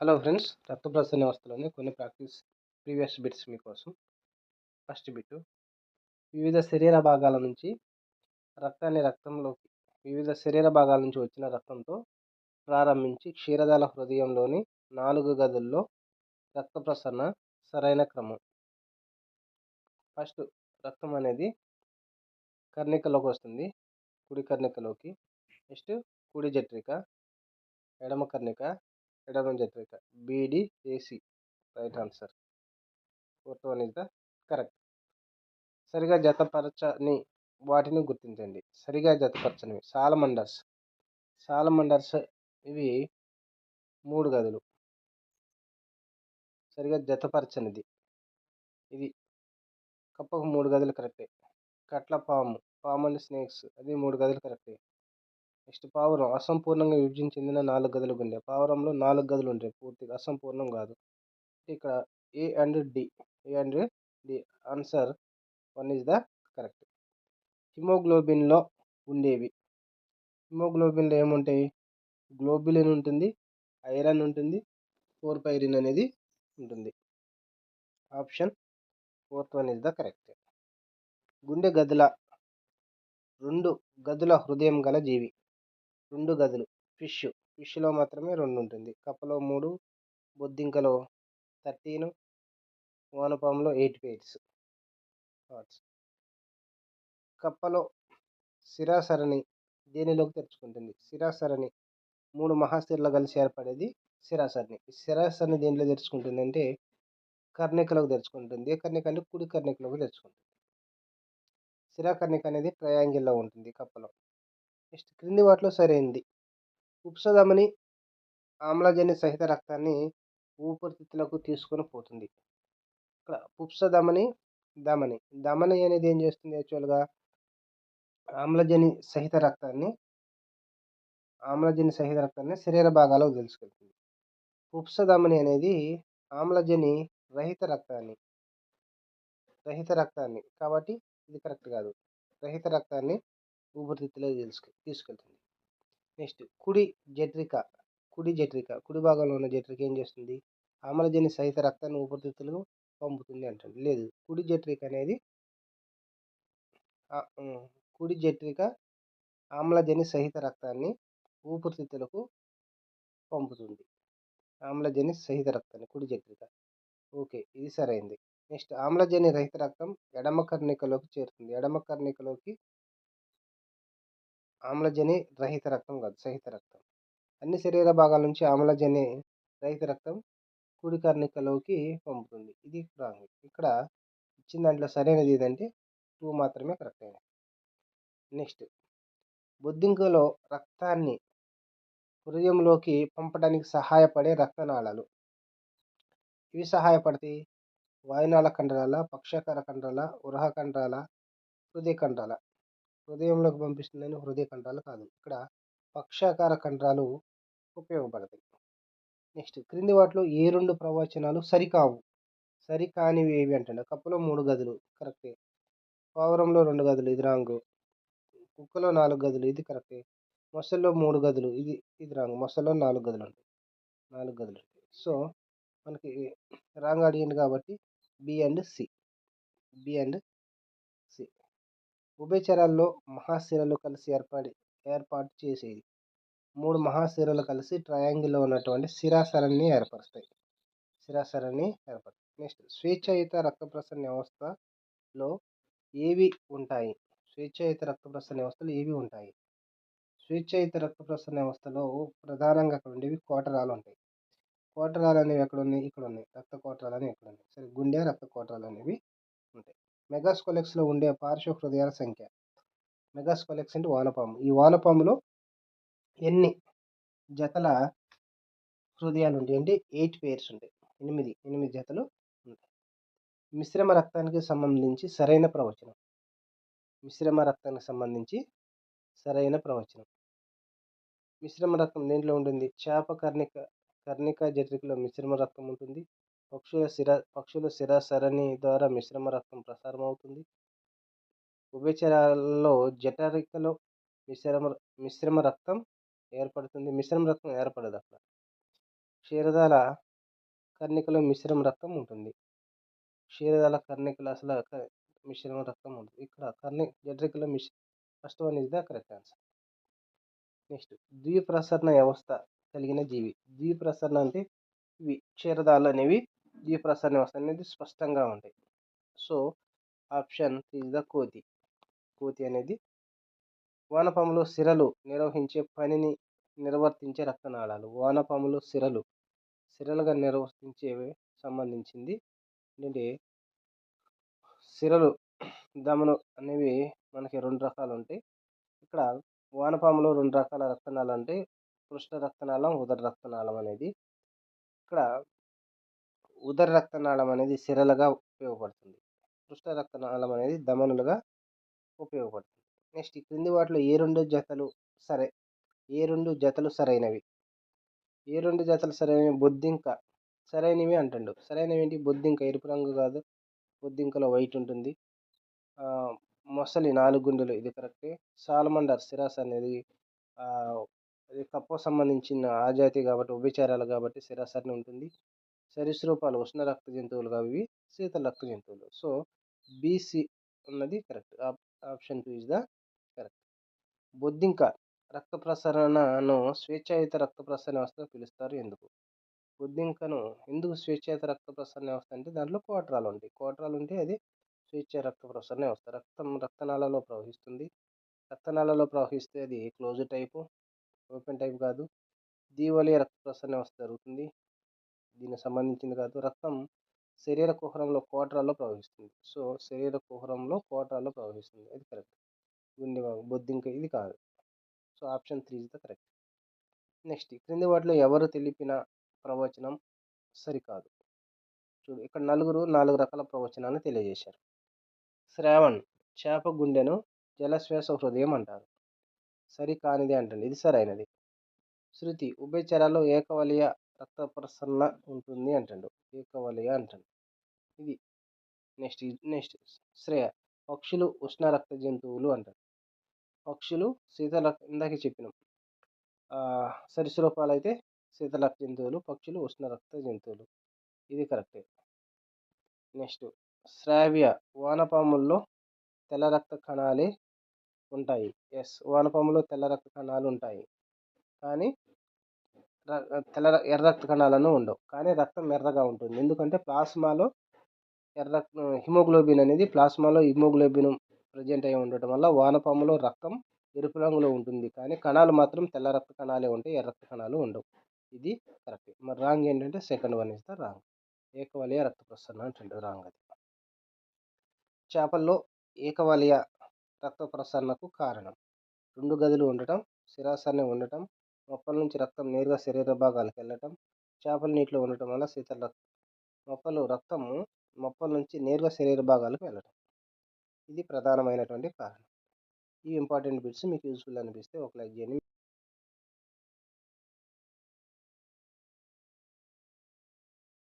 Hello friends రక్త ప్రసరణ వ్యవస్థలోని కొన్ని ప్రాక్టీస్ ప్రీవియస్ బిట్స్ మీకోసం. ఫస్ట్ బిట్ వివిధ శరీర భాగాల నుంచి రక్తాన్ని రక్తంలోకి వివిధ శరీర భాగాల నుంచి వచ్చిన రక్తంతో ప్రారంభించి క్షీరదాల హృదయంలోని నాలుగు గదుల్లో రక్త ప్రసరణ సరైన క్రమం. ఫస్ట్ రక్తం అనేది కర్ణికలోకి వస్తుంది కుడి కర్ణికలోకి. నెక్స్ట్ కుడి జట్రిక ఎడమ కర్ణిక ఎడమ జఠరిక B D A C right answer fourth one is the correct సరిగా జతపరచని వాటిని గుర్తించండి. సరిగా జతపరచనివి సాలమండర్స్. సాలమండర్స్ ఇవి మూడు గదులు. సరిగా జతపరచనిది. ఇది కప్పకు మూడు గదులు కరెక్టే. కట్ల పాము. పాము అండ్ స్నేక్స్. అది మూడు గదులు కరెక్టే. నెక్స్ట్ పావురం. అసంపూర్ణంగా విభజించి చెందిన నాలుగు గదులు గుండె. పావురంలో నాలుగు గదులు ఉంటాయి పూర్తిగా అసంపూర్ణం కాదు. ఇక్కడ A and D A and D answer one is the correct హిమోగ్లోబిన్లో ఉండేవి. హిమోగ్లోబిన్లో ఏముంటాయి? గ్లోబిలిన్ ఉంటుంది ఐరన్ ఉంటుంది ఫోర్ పైరిన్ అనేది ఉంటుంది. Option fourth one is the correct గుండె గదుల రెండు గదుల హృదయం గల జీవి. రెండు గదులు. ఫిష్ ఫిష్లో మాత్రమే రెండు ఉంటుంది కప్పలో మూడు బొద్దింకలో థర్టీన్ వానపాములో ఎయిట్ పేర్స్. కప్పలో శిరాసరణి దేనిలోకి తెరుచుకుంటుంది? సిరాసరణి మూడు మహాశిరలు కలిసి ఏర్పడేది శిరాసరణి. శిరాసరణి దేనిలో తెరుచుకుంటుంది అంటే కర్ణికలోకి తెరుచుకుంటుంది. కర్ణిక అంటే కుడి కర్ణికలోకి తెరుచుకుంటుంది. శిరాకర్ణిక అనేది ట్రయాంగిల్లో ఉంటుంది కప్పలో. నెక్స్ట్ క్రింది వాటిలో సరైనది ఉపసదమని ఆమ్లజని సహిత రక్తాన్ని ఊపిరితిత్తులకు తీసుకొని పోతుంది. ఇక్కడ పుప్సధమని దమని. దమని అనేది ఏం చేస్తుంది యాక్చువల్గా? ఆమ్లజని సహిత రక్తాన్ని ఆమ్లజని సహిత రక్తాన్ని శరీర భాగాలకు తెలుసుకెళ్తుంది పుప్సధమని అనేది ఆమ్లజని రహిత రక్తాన్ని రహిత రక్తాన్ని కాబట్టి ఇది కరెక్ట్ కాదు. రహిత రక్తాన్ని ఊపిరితిత్తులకు తెలుసు తీసుకెళ్తుంది. నెక్స్ట్ కుడి జఠరిక కుడి జఠరిక కుడి భాగంలో ఉన్న జఠరిక ఏం చేస్తుంది? ఆమ్లజని సహిత రక్తాన్ని ఊపిరితిత్తులకు పంపుతుంది అంటుంది. లేదు కుడి జఠరిక అనేది కుడి జఠరిక ఆమ్లజని సహిత రక్తాన్ని ఊపిరితిత్తులకు పంపుతుంది. ఆమ్లజని సహిత రక్తాన్ని కుడి జఠరిక ఓకే ఇది సరైంది. నెక్స్ట్ ఆమ్లజని రహిత రక్తం ఎడమ కర్ణికలోకి చేరుతుంది. ఎడమ కర్ణికలోకి ఆమ్లజని రహిత రక్తం కాదు సహిత రక్తం. అన్ని శరీర భాగాల నుంచి ఆమ్లజని రహిత రక్తం కుడి కర్ణికలోకి పంపుతుంది. ఇది రాంగ్. ఇక్కడ ఇచ్చిన దాంట్లో సరైనది ఏదంటే టూ మాత్రమే కరెక్ట్ అయినది నెక్స్ట్. బొద్దింకలో రక్తాన్ని హృదయంలోకి పంపడానికి సహాయపడే రక్తనాళాలు. ఇవి సహాయపడతాయి. వాయునాళ కండరాల పక్షకర కండరాల ఉరహ కండరాల హృదయ కండరాల హృదయంలోకి పంపిస్తుందని హృదయ కండరాలు కాదు. ఇక్కడ పక్షాకార కండరాలు ఉపయోగపడతాయి. నెక్స్ట్ క్రింది వాటిలో ఏ రెండు ప్రవచనాలు సరికావు? సరికానివి ఏవి అంటే కప్పులో మూడు గదులు కరెక్టే. పావురంలో రెండు గదులు ఇది రాంగు. కుక్కలో నాలుగు గదులు ఇది కరెక్టే. మొసల్లో మూడు గదులు ఇది ఇది రాంగ్. మొసల్లో నాలుగు గదులు ఉంటాయి నాలుగు గదులు. ఉంటాయి సో మనకి రాంగ్ అడిగింది కాబట్టి B and C. B and ఉభయచరాల్లో మహాశిరలు కలిసి ఏర్పడి ఏర్పాటు చేసేది. మూడు మహాశిరలు కలిసి ట్రయాంగిల్లో ఉన్నటువంటి శిరాసరాన్ని ఏర్పరుస్తాయి. శిరాసరణి ఏర్పరుస్తాయి. నెక్స్ట్ స్వేచ్ఛాయుత రక్త ప్రసరణ వ్యవస్థలో ఏవి ఉంటాయి? స్వేచ్ఛాయుత రక్త ప్రసరణ వ్యవస్థలు ఏవి ఉంటాయి? స్వేచ్ఛాయుత రక్త ప్రసరణ వ్యవస్థలో ప్రధానంగా అక్కడ ఉండేవి కోటరాలు ఉంటాయి. కోటరాలు అనేవి ఎక్కడ ఉన్నాయి ఇక్కడ ఉన్నాయి రక్త కోటరాలు అనేవి ఇక్కడ ఉన్నాయి సరే గుండె రక్త కోటరాలు అనేవి ఉంటాయి. మెగాస్కొలెక్స్లో ఉండే పార్శ్వ హృదయాల సంఖ్య. మెగాస్కొలెక్స్ అంటే వానపాము. ఈ వానపాములో ఎన్ని జతల హృదయాలు ఉంటాయి? అంటే ఎయిట్ పేర్స్ ఉంటాయి. ఎనిమిది. ఎనిమిది జతలు ఉంటాయి. మిశ్రమ రక్తానికి సంబంధించి సరైన ప్రవచనం. మిశ్రమ రక్తానికి సంబంధించి సరైన ప్రవచనం. మిశ్రమ రక్తం దేంట్లో ఉంటుంది? చేప కర్ణిక కర్ణిక జట్రికలో మిశ్రమ రక్తం ఉంటుంది. పక్షుల శిర పక్షుల శిర సరణి ద్వారా మిశ్రమ రక్తం ప్రసారం అవుతుంది ఉభయచరాలలో జఠరికలో మిశ్రమ మిశ్రమ రక్తం ఏర్పడుతుంది. మిశ్రమ రక్తం ఏర్పడదు అక్కడ. క్షీరదాల కర్ణికలో మిశ్రమ రక్తం ఉంటుంది. క్షీరదాల కర్ణికలు అసలు మిశ్రమ రక్తం ఉంటుంది ఇక్కడ కర్ణి జఠరికలో మిశ్ర first one is the correct answer next ద్విప్రసరణ వ్యవస్థ కలిగిన జీవి. ద్విప్రసరణ అంటే ఇవి. క్షీరదాలు అనేవి ద్విప్రసరణ వ్యవస్థ అనేది స్పష్టంగా ఉంది సో ఆప్షన్ ఈజ్ ద కోతి. కోతి అనేది వానపాములో సిరలు నిర్వహించే పనిని నిర్వర్తించే రక్తనాళాలు. వానపాములు సిరలు సిరలుగా నిర్వర్తించేవి సంబంధించింది. ఏంటంటే సిరలు దమను అనేవి మనకి రెండు రకాలు ఉంటాయి. ఇక్కడ వానపాములో రెండు రకాల రక్తనాళాలు ఉంటాయి పృష్ఠ రక్తనాళం ఉదర రక్తనాళం అనేది. ఇక్కడ ఉదర రక్తనాళం అనేది సిరలుగా ఉపయోగపడుతుంది. పృష్ఠ రక్తనాళం అనేది ధమనులుగా ఉపయోగపడుతుంది. నెక్స్ట్ ఈ క్రింది వాటిలో ఏ రెండు జతలు సరే ఏ రెండు జతలు సరైనవి? ఏ రెండు జతలు సరైనవి? బొద్దింక. సరైనవి అంటుండు. సరైనవి ఏంటి? బొద్దింక. ఎరుపు రంగు కాదు. బొద్దింకలో వైట్ ఉంటుంది. మొసలి నాలుగు గుండెలు. ఇది కరెక్టే. సాలమండర్ సిరాస్ అనేది అది కప్పకు సంబంధించిన ఆజాతి కాబట్టి ఉభయచారాలు కాబట్టి సిరాసర్ని ఉంటుంది. సరీసృపాలు ఉష్ణ రక్త జంతువులు అవి శీతల రక్త జంతువులు. సో బీసీ ఉన్నది correct. Option two is the correct. బొద్దింక రక్త ప్రసరణను స్వేచ్ఛాయుత రక్త ప్రసరణ వ్యవస్థగా పిలుస్తారు ఎందుకు? బొద్దింకను ఎందుకు స్వేచ్ఛాయుత రక్త ప్రసరణ వ్యవస్థ అంటే దాంట్లో కోటరాలు ఉంటాయి. కోటరాలు ఉంటే అది స్వేచ్ఛ రక్త ప్రసరణ వ్యవస్థ. రక్తం రక్తనాళాల్లో ప్రవహిస్తుంది. రక్తనాళాల్లో ప్రవహిస్తే అది క్లోజ్ టైపు ఓపెన్ టైప్ కాదు. దీవలి రక్త ప్రసరణ వ్యవస్థ జరుగుతుంది. దీనికి సంబంధించింది కాదు. రక్తం శరీర కుహరంలో కోటరాల్లో ప్రవహిస్తుంది. సో శరీర కుహరంలో కోటరాల్లో ప్రవహిస్తుంది. అది కరెక్ట్. గుండె బొద్దింక ఇది కాదు. So option three is the correct. Next క్రింది వాటిలో ఎవరు తెలిపిన ప్రవచనం సరికాదు. చూడు ఇక్కడ నలుగురు నాలుగు రకాల ప్రవచనాన్ని తెలియజేశారు. శ్రావణ్ చేప గుండెను జలశ్వాస హృదయం అంటారు. సరికానిది అంటండి ఇది సరైనది. శృతి ఉభయచరాల్లో ఏకవలయ రక్త ప్రసరణ ఉంటుంది అంటాడు. ఏకవలయ అంటాడు. ఇది నెక్స్ట్ నెక్స్ట్ శ్రేయ. పక్షులు ఉష్ణ రక్త జంతువులు అంటారు పక్షులు శీతల ఇందాక చెప్పినాం. సరీసృపాలు అయితే శీతల జంతువులు పక్షులు ఉష్ణ రక్త జంతువులు. ఇది కరెక్టే. నెక్స్ట్ శ్రావ్య వానపాముల్లో తెల్ల రక్త కణాలే ఉంటాయి. ఎస్ వానపాములో తెల్ల రక్త కణాలు ఉంటాయి. కానీ తెల్ల ఎర్ర రక్త కణాలను ఉండవు. కానీ రక్తం ఎర్రగా ఉంటుంది. ఎందుకంటే ప్లాస్మాలో ఎర్ర హిమోగ్లోబిన్ అనేది ప్లాస్మాలో హిమోగ్లోబిన్ ప్రజెంట్ అయి ఉండటం వల్ల వానపాములో రక్తం ఎరుపు రంగులో ఉంటుంది. కానీ కణాలు మాత్రం తెల్ల రక్త కణాలే ఉంటాయి. ఎర్ర రక్త కణాలు ఉండవు. ఇది కరెక్ట్. మరి రాంగ్ ఏంటంటే second one is the wrong. ఏకవలయ రక్త ప్రసరణ అంటే రాంగ్ అది. చేపల్లో ఏకవలయ రక్త ప్రసరణకు కారణం. రెండు గదులు ఉండటం శిరాసన్ని ఉండటం మొప్పల నుంచి రక్తం నేరుగా శరీర భాగాలకు వెళ్ళటం చేపల నీటిలో ఉండటం వల్ల శీతల రక్తం మొప్పలు రక్తము మొప్పల నుంచి నేరుగా శరీర భాగాలకు వెళ్ళటం. ఇది ప్రధానమైనటువంటి కారణం. ఈ ఇంపార్టెంట్ బిట్స్ మీకు యూస్ఫుల్ అనిపిస్తే ఒక లైక్ చేయండి.